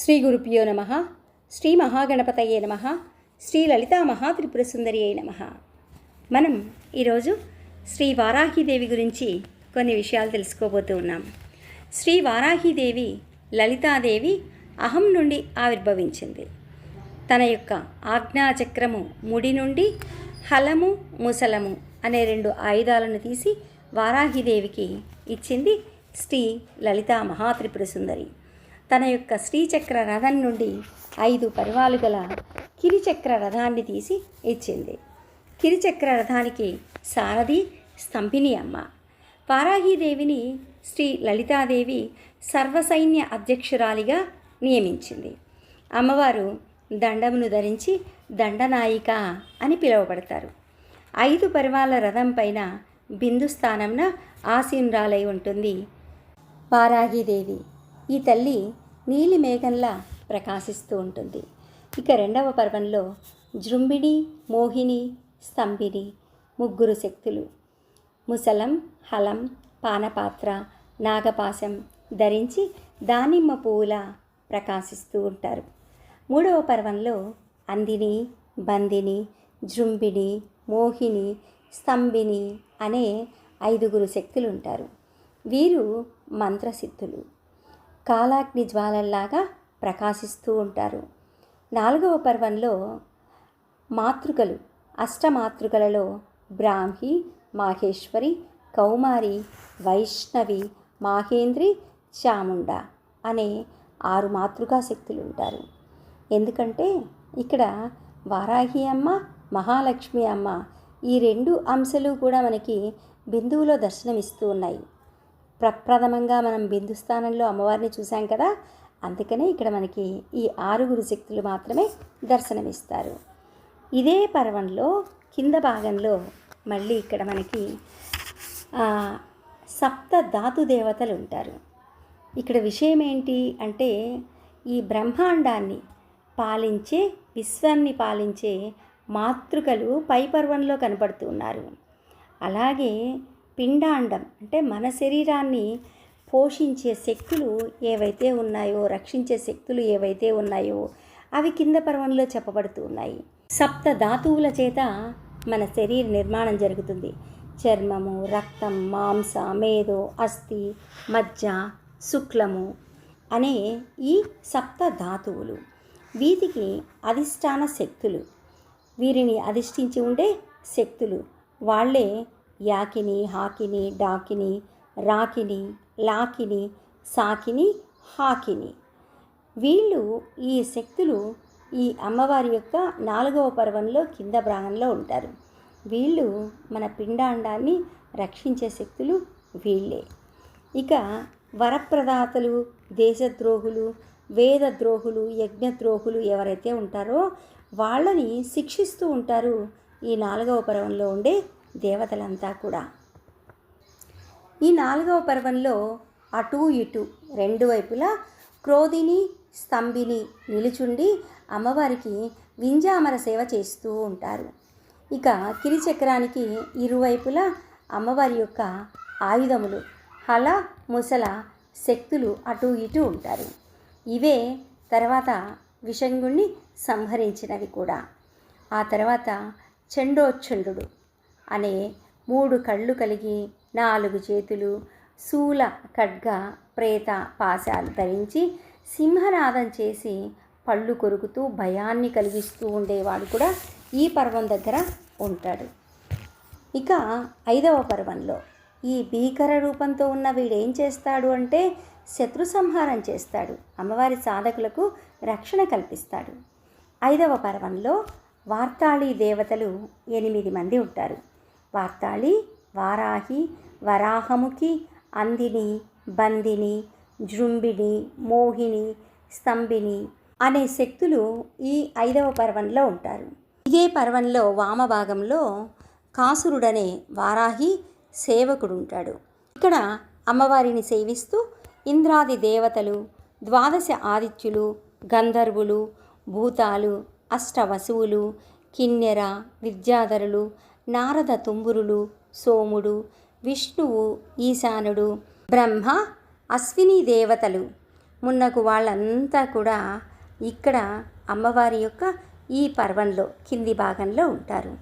శ్రీ గురుభ్యో నమ శ్రీ మహాగణపతయే నమ శ్రీ లలితా మహాత్రిపుర సుందరి అయి నమ. మనం ఈరోజు శ్రీ వారాహీదేవి గురించి కొన్ని విషయాలు తెలుసుకోబోతూ ఉన్నాం. శ్రీ వారాహీదేవి లలితాదేవి అహం నుండి ఆవిర్భవించింది. తన యొక్క ఆజ్ఞాచక్రము ముడి నుండి హలము ముసలము అనే రెండు ఆయుధాలను తీసి వారాహిదేవికి ఇచ్చింది శ్రీ లలితా మహాత్రిపుర సుందరి. తన యొక్క శ్రీచక్ర రథం నుండి ఐదు పరివాలు గల కిరిచక్ర రథాన్ని తీసి ఇచ్చింది. కిరిచక్ర రథానికి సారథి స్తంభిని అమ్మ. పారాహీదేవిని శ్రీ లలితాదేవి సర్వసైన్య అధ్యక్షురాలిగా నియమించింది. అమ్మవారు దండమును ధరించి దండనాయిక అని పిలువబడతారు. ఐదు పరివాల రథం పైన బిందు స్థానంన ఆసీనురాలై ఉంటుంది పారాగిదేవి ఈ తల్లి నీలి మేఘంలా ప్రకాశిస్తూ ఉంటుంది. ఇక రెండవ పర్వంలో జృంభిణి మోహిని స్తంభిని ముగ్గురు శక్తులు. ముసలం హలం పానపాత్ర నాగపాశం ధరించి దానిమ్మ పువ్వులా ప్రకాశిస్తూ ఉంటారు. మూడవ పర్వంలో అందిని బందిని జృంభిణి మోహిని స్తంభిని అనే ఐదుగురు శక్తులు ఉంటారు. వీరు మంత్రసిద్ధులు. కాలాగ్ని జ్వాలల్లాగా ప్రకాశిస్తూ ఉంటారు. నాలుగవ పర్వంలో మాతృకలు అష్టమాతృకలలో బ్రాహ్మి మాహేశ్వరి కౌమారి వైష్ణవి మాహేంద్రి చాముండ అనే ఆరు మాతృకా శక్తులు ఉంటారు. ఎందుకంటే ఇక్కడ వారాహి అమ్మ మహాలక్ష్మి అమ్మ ఈ రెండు అంశాలు కూడా మనకి బిందువులో దర్శనమిస్తూ ఉన్నాయి. ప్రప్రథమంగా మనం బిందు స్థానంలో అమ్మవారిని చూసాం కదా? అందుకనే ఇక్కడ మనకి ఈ ఆరుగురు శక్తులు మాత్రమే దర్శనమిస్తారు. ఇదే పర్వంలో కింద భాగంలో మళ్ళీ ఇక్కడ మనకి సప్త ధాతు దేవతలు ఉంటారు. ఇక్కడ విషయం ఏంటి అంటే ఈ బ్రహ్మాండాన్ని పాలించే విశ్వాన్ని పాలించే మాతృకలు పై పర్వంలో కనపడుతున్నారు అలాగే పిండాండం అంటే మన శరీరాన్ని పోషించే శక్తులు ఏవైతే ఉన్నాయో రక్షించే శక్తులు ఏవైతే ఉన్నాయో అవి కింద పర్వంలో చెప్పబడుతూ ఉన్నాయి. సప్త ధాతువుల చేత మన శరీర నిర్మాణం జరుగుతుంది. చర్మము రక్తం మాంస మేధో అస్థి మజ్జ శుక్లము అనే ఈ సప్త ధాతువులు వీటికి అధిష్టాన శక్తులు. వీరిని అధిష్ఠించి ఉండే శక్తులు. వాళ్ళే యాకిని హాకిని డాకిని రాకిని లాకిని సాకిని హాకిని. వీళ్ళు ఈ శక్తులు ఈ అమ్మవారి యొక్క నాలుగవ పర్వంలో కింద భాగంలో ఉంటారు. వీళ్ళు మన పిండాండాన్ని రక్షించే శక్తులు వీళ్ళే. ఇక వరప్రదాతలు దేశద్రోహులు వేదద్రోహులు యజ్ఞద్రోహులు ఎవరైతే ఉంటారో వాళ్ళని శిక్షిస్తూ ఉంటారు ఈ నాలుగవ పర్వంలో ఉండే దేవతలంతా కూడా. ఈ నాలుగవ పర్వంలో అటు ఇటు రెండు వైపులా క్రోధిని స్తంభిని నిలుచుండి అమ్మవారికి వింజామర సేవ చేస్తూ ఉంటారు. ఇక కిరిచక్రానికి ఇరువైపులా అమ్మవారి యొక్క ఆయుధములు హల ముసల శక్తులు అటు ఇటు ఉంటారు. ఇవే తర్వాత విషంగుణ్ణి సంహరించినవి కూడా. ఆ తర్వాత చండోచ్చండు అనే మూడు కళ్ళు కలిగి నాలుగు చేతులు శూల ఖడ్గ ప్రేత పాశాలు ధరించి సింహనాదం చేసి పళ్ళు కొరుకుతూ భయాన్ని కలిగిస్తూ ఉండేవాడు కూడా ఈ పర్వం దగ్గర ఉంటాడు. ఇక ఐదవ పర్వంలో ఈ భీకర రూపంతో ఉన్న వీడేం చేస్తాడు అంటే శత్రు సంహారం చేస్తాడు. అమ్మవారి సాధకులకు రక్షణ కల్పిస్తాడు. ఐదవ పర్వంలో వార్తాళీ దేవతలు ఎనిమిది మంది ఉంటారు. వార్తాళి వారాహి వరాహముఖి అందిని బందిని జృంభిణి మోహిని స్తంభిని అనే శక్తులు ఈ ఐదవ పర్వంలో ఉంటారు. ఇదే పర్వంలో వామభాగంలో కాసురుడనే వారాహి సేవకుడు ఉంటాడు ఇక్కడ అమ్మవారిని సేవిస్తూ ఇంద్రాది దేవతలు ద్వాదశ ఆదిత్యులు గంధర్వులు భూతాలు అష్టవసువులు కిన్నెర విద్యాధరులు నారద తుంబురులు సోముడు విష్ణువు ఈశానుడు బ్రహ్మ అశ్విని దేవతలు. మున్నకు వాళ్ళంతా కూడా ఇక్కడ అమ్మవారి యొక్క ఈ పర్వంలో కింది భాగంలో ఉంటారు.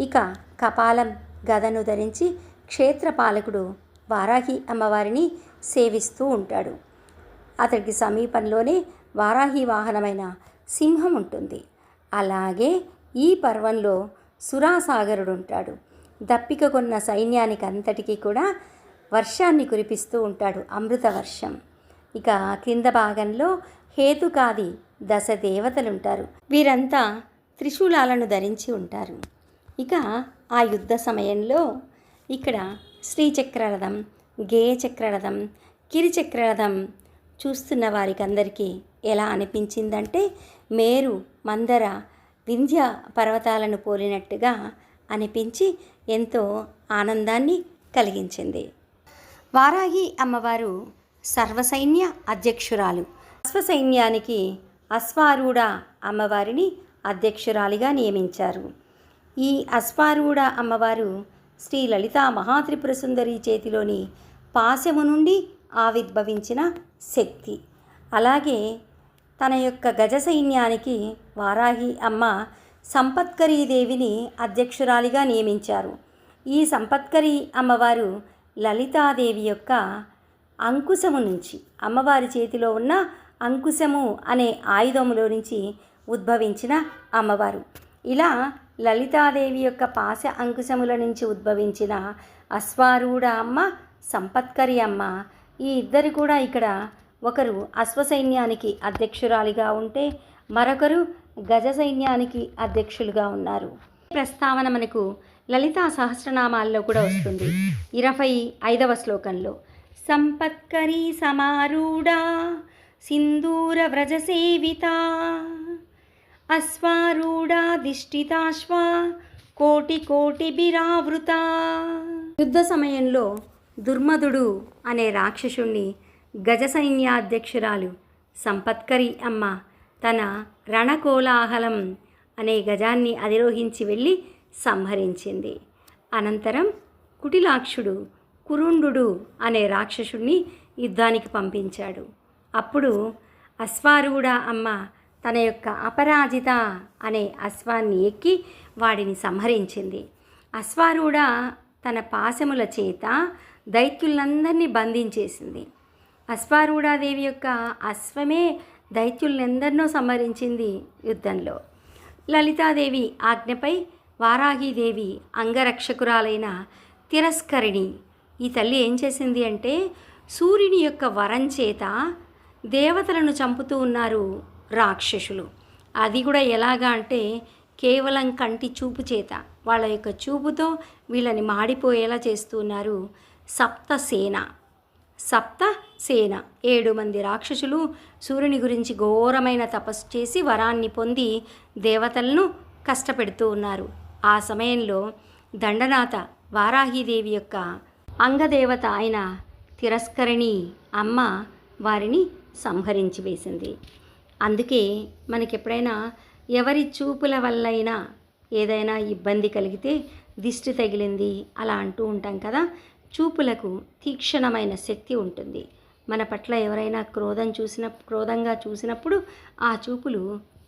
ఇక కపాలం గదను ధరించి క్షేత్రపాలకుడు వారాహి అమ్మవారిని సేవిస్తూ ఉంటాడు. అతడికి సమీపంలోనే వారాహి వాహనమైన సింహం ఉంటుంది. అలాగే ఈ పర్వంలో సురాసాగరుడు ఉంటాడు దప్పిక కొన్న సైన్యానికి అంతటికీ కూడా వర్షాన్ని కురిపిస్తూ ఉంటాడు అమృత వర్షం ఇక క్రింద భాగంలో హేతుకాది దశ దేవతలుంటారు వీరంతా త్రిశూలాలను ధరించి ఉంటారు. ఇక ఆ యుద్ధ సమయంలో ఇక్కడ శ్రీచక్రరథం గేయచక్రరథం కిరిచక్రరథం చూస్తున్న వారికి అందరికీ ఎలా అనిపించిందంటే మేరు మందర వింధ్య పర్వతాలను పోలినట్టుగా అనిపించి ఎంతో ఆనందాన్ని కలిగించింది. వారాహి అమ్మవారు సర్వసైన్య అధ్యక్షురాలు. అశ్వసైన్యానికి అశ్వారూఢ అమ్మవారిని అధ్యక్షురాలిగా నియమించారు. ఈ అశ్వారూఢ అమ్మవారు శ్రీ లలిత మహాత్రిపుర సుందరి చేతిలోని పాశము నుండి ఆవిర్భవించిన శక్తి. అలాగే తన యొక్క గజ సైన్యానికి వారాహి అమ్మ సంపత్కరీదేవిని అధ్యక్షురాలిగా నియమించారు. ఈ సంపత్కరి అమ్మవారు లలితాదేవి యొక్క అంకుశము నుంచి అమ్మవారి చేతిలో ఉన్న అంకుశము అనే ఆయుధములో నుంచి ఉద్భవించిన అమ్మవారు. ఇలా లలితాదేవి యొక్క పాశ అంకుశముల నుంచి ఉద్భవించిన అశ్వారూఢ అమ్మ సంపత్కరి అమ్మ ఈ ఇద్దరు కూడా ఇక్కడ ఒకరు అశ్వసైన్యానికి అధ్యక్షురాలిగా ఉంటే మరొకరు గజ సైన్యానికి అధ్యక్షులుగా ఉన్నారు. ప్రస్తావన మనకు లలితా సహస్రనామాల్లో కూడా వస్తుంది. ఇరవై ఐదవ శ్లోకంలో సంపత్కరీ సమారూఢ సింధూర వ్రజ సేవిత అశ్వారూఢాధిష్ఠితాశ్వ కోటి కోటి బిరావృత. యుద్ధ సమయంలో దుర్మధుడు అనే రాక్షసుణ్ణి గజ సైన్యాధ్యక్షురాలు సంపత్కరి అమ్మ తన రణకోలాహలం అనే గజాన్ని అధిరోహించి వెళ్ళి సంహరించింది. అనంతరం కుటిలాక్షుడు కురుండు అనే రాక్షసుణ్ణి యుద్ధానికి పంపించాడు. అప్పుడు అశ్వారూఢ అమ్మ తన యొక్క అపరాజిత అనే అశ్వాన్ని ఎక్కి వాడిని సంహరించింది. అశ్వారూఢ తన పాశముల చేత దైత్యులందరినీ బంధించేసింది. అశ్వారూఢాదేవి యొక్క అశ్వమే దైత్యులనెందరినో సంహరించింది యుద్ధంలో. లలితాదేవి ఆజ్ఞపై వారాహీదేవి అంగరక్షకురాలైన తిరస్కరిణి ఈ తల్లి ఏం చేసింది అంటే సూర్యుని యొక్క వరం చేత దేవతలను చంపుతూ ఉన్నారు రాక్షసులు. అది కూడా ఎలాగా అంటే కేవలం కంటి చూపు చేత వాళ్ళ యొక్క చూపుతో వీళ్ళని మాడిపోయేలా చేస్తున్నారు సప్తసేన. సప్త సేన. ఏడు మంది రాక్షసులు సూర్యుని గురించి ఘోరమైన తపస్సు చేసి వరాన్ని పొంది దేవతలను కష్టపెడుతూ ఉన్నారు. ఆ సమయంలో దండనాథ వారాహీదేవి యొక్క అంగదేవత అయిన తిరస్కరిణి అమ్మ వారిని సంహరించి వేసింది. అందుకే మనకి ఎప్పుడైనా ఎవరి చూపుల వల్లైనా ఏదైనా ఇబ్బంది కలిగితే దిష్టి తగిలింది అలా అంటూ ఉంటాం కదా. చూపులకు తీక్షణమైన శక్తి ఉంటుంది. మన పట్ల ఎవరైనా క్రోధం చూసిన క్రోధంగా చూసినప్పుడు ఆ చూపులు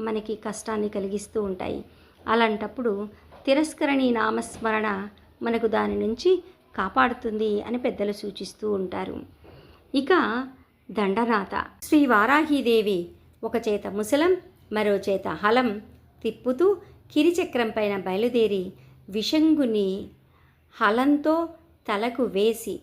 మనకి కష్టాన్ని కలిగిస్తూ ఉంటాయి. అలాంటప్పుడు తిరస్కరణి నామస్మరణ మనకు దాని నుంచి కాపాడుతుంది అని పెద్దలు సూచిస్తూ ఉంటారు. ఇక దండనాథ. శ్రీ వారాహీదేవి ఒక చేత ముసలం మరో చేత హలం తిప్పుతూ కిరిచక్రం పైన బయలుదేరి విషంగుని హలంతో తలకు వేసి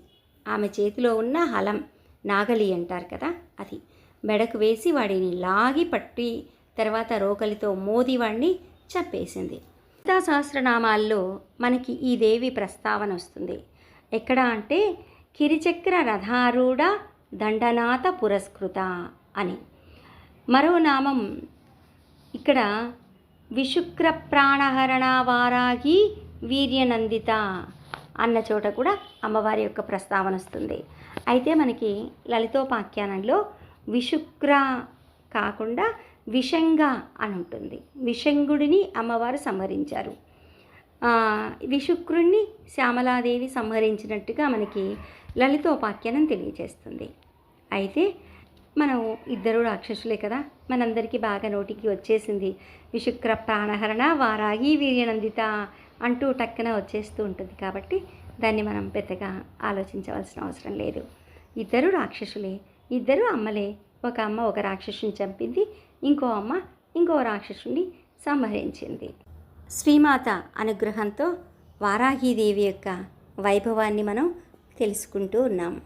ఆమె చేతిలో ఉన్న హలం నాగలి అంటారు కదా అది. మెడకు వేసి వాడిని లాగి పట్టి తర్వాత రోకలితో మోది వాడిని చంపేసింది. లలితా సహస్రనామాల్లో మనకి ఈ దేవి ప్రస్తావన వస్తుంది. ఎక్కడ అంటే కిరిచక్ర రథారూఢ దండనాథ పురస్కృత అని. మరో నామం ఇక్కడ విశుక్ర ప్రాణహరణ వారాగి వీర్యనందిత అన్న చోట కూడా అమ్మవారి యొక్క ప్రస్తావన వస్తుంది. అయితే మనకి లలితోపాఖ్యానంలో విశుక్ర కాకుండా విషంగ అని ఉంటుంది. విషంగుడిని అమ్మవారు సంహరించారు. విశుక్రుణ్ణి శ్యామలాదేవి సంహరించినట్టుగా మనకి లలితోపాఖ్యానం తెలియజేస్తుంది. అయితే మనం ఇద్దరు రాక్షసులే కదా మనందరికీ బాగా నోటికి వచ్చేసింది. విశుక్ర ప్రాణహరణ వారాగి వీర్యనందిత అంటూ టక్కన వచ్చేస్తూ ఉంటుంది కాబట్టి దాన్ని మనం పెద్దగా ఆలోచించవలసిన అవసరం లేదు. ఇద్దరు రాక్షసులే ఇద్దరు అమ్మలే. ఒక అమ్మ ఒక రాక్షసుని చంపింది ఇంకో అమ్మ ఇంకో రాక్షసుని సంహరించింది. శ్రీమాత అనుగ్రహంతో వారాహీదేవి యొక్క వైభవాన్ని మనం తెలుసుకుంటూ ఉన్నాం.